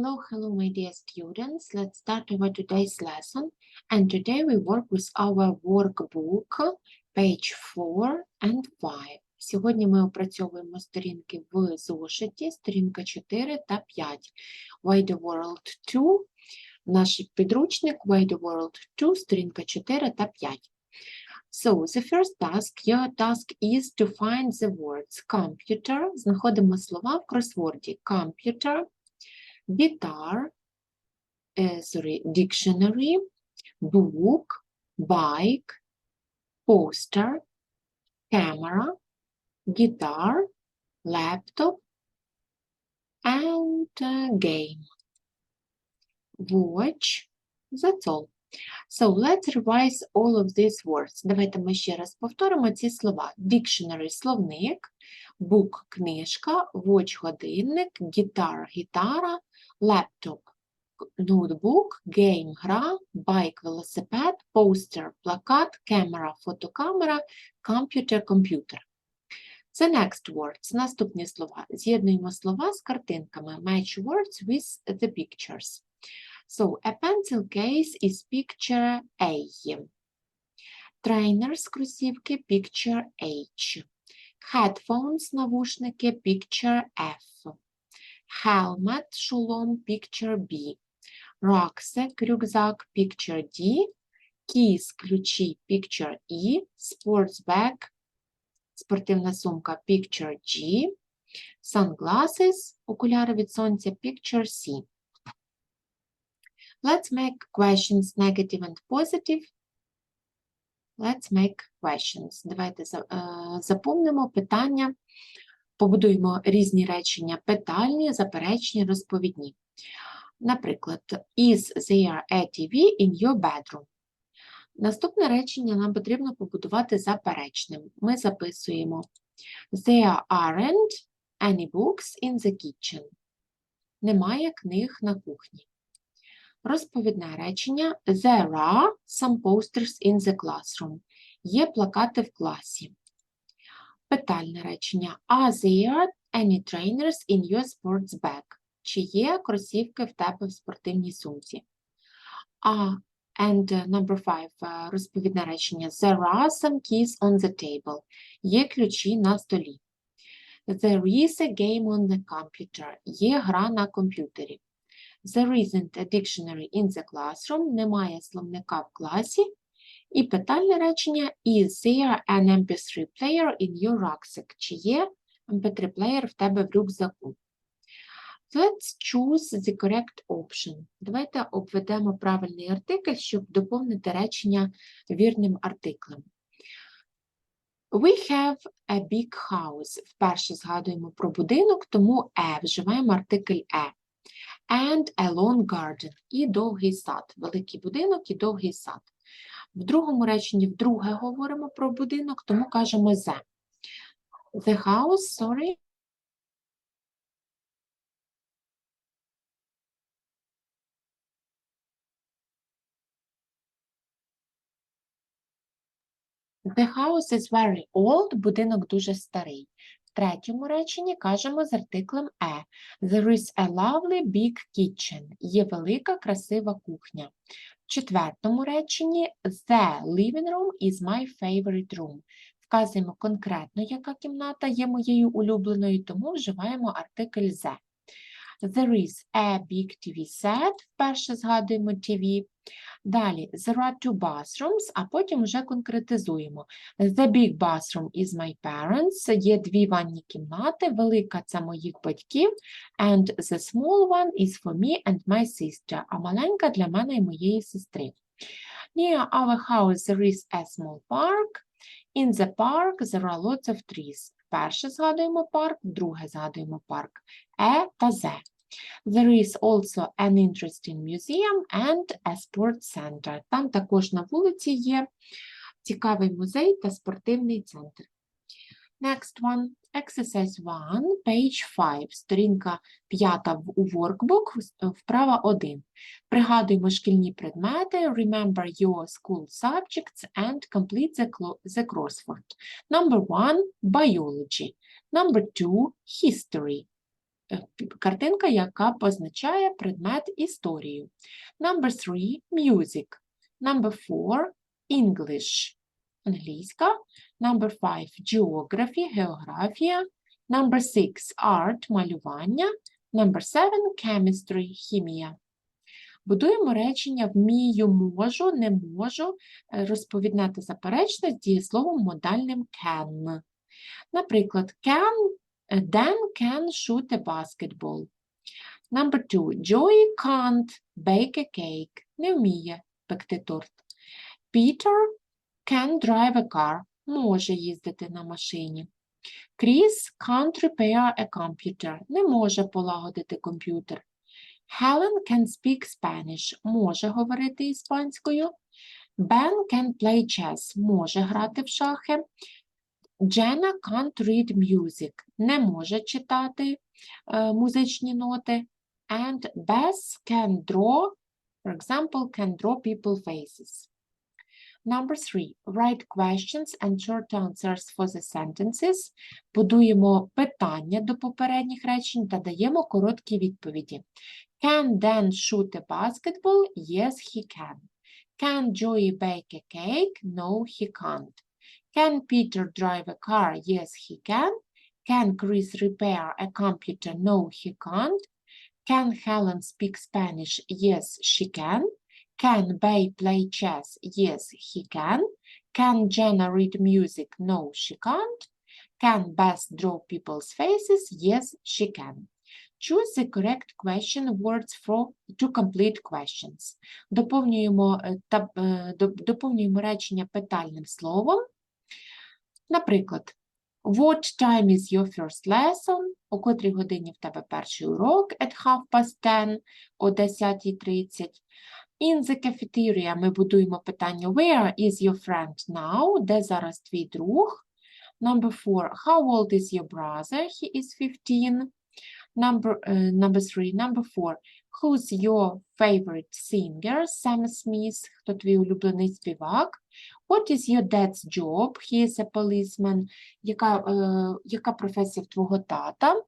Hello, hello, my dear students. Let's start our today's lesson. And today we work with our workbook, page 4 and 5. Сьогодні ми опрацьовуємо сторінки в зошиті, сторінка 4 та 5. Why the World 2, наш підручник Why the World 2, сторінка 4 та 5. So, the first task, your task is to find the words computer. Знаходимо слова в кросворді. Computer, guitar, eh, sorry, dictionary, book, bike, poster, camera, guitar, laptop, and uh, game. Watch. That's all. So let's revise all of these words. Давайте ми ще раз повторимо ці слова. Dictionary – словник, book – книжка, watch – годинник, guitar – гітара, laptop – ноутбук, game – гра, bike – велосипед, poster – плакат, camera – фотокамера, computer – комп'ютер. The next words. Наступні слова. З'єднуємо слова з картинками. Match words with the pictures. So, a pencil case is picture A. Trainers кросівки picture H. Headphones навушники picture F. Helmet шолом picture B. Rucksack рюкзак picture D. Keys ключі picture E. Sports bag спортивна сумка picture G. Sunglasses окуляри від сонця picture C. Let's make questions negative and positive. Let's make questions. Давайте е, заповнимо питання, побудуємо різні речення питальні, заперечні, розповідні. Наприклад, is there a TV in your bedroom? Наступне речення нам потрібно побудувати заперечним. Ми записуємо There aren't any books in the kitchen. Немає книг на кухні. Розповідне речення There are some posters in the classroom. Є плакати в класі. Питальне речення Are there any trainers in your sports bag? Чи є кросівки в тебе в спортивній сумці? А and uh, number five, uh, розповідне речення There are some keys on the table. Є ключі на столі. There is a game on the computer. Є гра на комп'ютері. There isn't a dictionary in the classroom. Немає словника в класі. І питальне речення Is there an MP3 player in your rucksack? Чи є MP3 плеєр в тебе в рюкзаку? Let's choose the correct option. Давайте обведемо правильний артикль, щоб доповнити речення вірним артиклем. We have a big house. Вперше згадуємо про будинок, тому e вживаємо артикль e. And a long garden. І довгий сад. Великий будинок і довгий сад. В другому реченні вдруге говоримо про будинок, тому кажемо the. The house, sorry, The house is very old, будинок дуже старий. Третьому реченні кажемо з артиклем e. There is a lovely big kitchen. Є велика красива кухня. В четвертому реченні The living room is my favorite room. Вказуємо конкретно, яка кімната є моєю улюбленою, тому вживаємо артикль the. There is a big TV set. Вперше згадуємо TV. Далі, there are two bathrooms, а потім вже конкретизуємо. The big bathroom is my parents. Є дві ванні кімнати. Велика це моїх батьків. And the small one is for me and my sister. А маленька для мене і моєї сестри. Near our house there is a small park. In the park there are lots of trees. Перше згадуємо парк, друге згадуємо парк. Е та З. There is also an interesting museum and a sports center. Там також на вулиці є цікавий музей та спортивний центр. Next one. Exercise 1, page 5, сторінка 5 в- у workbook, вправа 1. Пригадуємо шкільні предмети, remember your school subjects and complete the, crossword. Number 1, biology. Number 2, history. е, картинка, яка позначає предмет історію. Number three – music. Number four – English. Англійська. Number five – geography, географія. Number six – art, малювання. Number seven – chemistry, хімія. Будуємо речення вмію, можу, не можу, е, розповідне та заперечне з дієсловом модальним can. Наприклад, can, е, Dan can shoot a basketball. Number two, Joey can't bake a cake. Не вміє пекти торт. Peter can drive a car. Може їздити на машині. Chris can't repair a computer. Не може полагодити комп'ютер. Helen can speak Spanish. Може говорити іспанською. Ben can play chess. Може грати в шахи. Jenna can't read music. Не може читати е, музичні ноти. And Bess can draw, for example, can draw people faces. Number three, write questions and short answers for the sentences. Будуємо питання до попередніх речень та даємо короткі відповіді. Can Dan shoot a basketball? Yes, he can. Can Joey bake a cake? No, he can't. Can Peter drive a car? Yes, he can. Can Chris repair a computer? No, he can't. Can Helen speak Spanish? Yes, she can. Can Bay play chess? Yes, he can. Can Jenna read music? No, she can't. Can Bess draw people's faces? Yes, she can. Choose the correct question words for to complete questions. Доповнюємо, е, та, е, доповнюємо речення питальним словом. Наприклад, What time is your first lesson? О котрій годині в тебе перший урок? At half past ten, о 10.30. In the cafeteria ми будуємо питання Where is your friend now? Де зараз твій друг? Number four. How old is your brother? He is 15. Number, uh, number three. Number four. Who's your favorite singer? Sam Smith. Хто твій улюблений співак? What is your dad's job? He is a policeman. Яка, е, яка професія твого тата?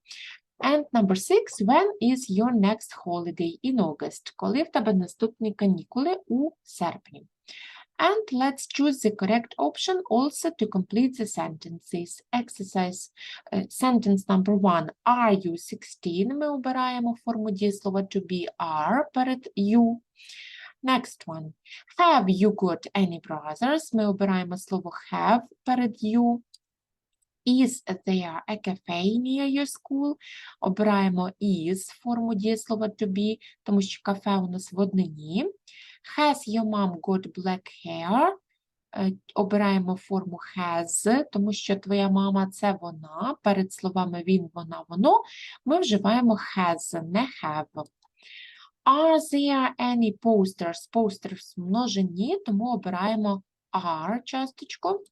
And number six, when is your next holiday in August? Коли в тебе наступні канікули у серпні? And let's choose the correct option also to complete the sentences. Exercise uh, sentence number one. Are you 16? Ми обираємо форму дієслова to be are перед you. Next one. Have you got any brothers? Ми обираємо слово have перед you. Is there a cafe near your school? Обираємо is форму дієслова to be, тому що кафе у нас в однині. Has your mom got black hair? Е, Обираємо форму has, тому що твоя мама це вона. Перед словами він, вона, воно. Ми вживаємо has, не have. Are there any posters? Posters в множині, тому обираємо are часточку.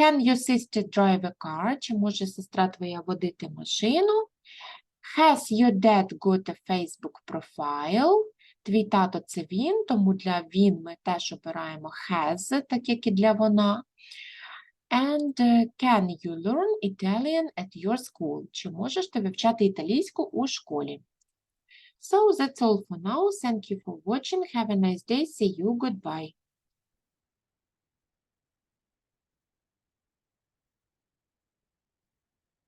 Can your sister drive a car? Чи може сестра твоя водити машину? Has your dad got a Facebook profile? Твій тато це він, тому для він ми теж обираємо has, так як і для вона. And uh, can you learn Italian at your school? Чи можеш ти вивчати італійську у школі? So that's all for now. Thank you for watching. Have a nice day. See you. Goodbye.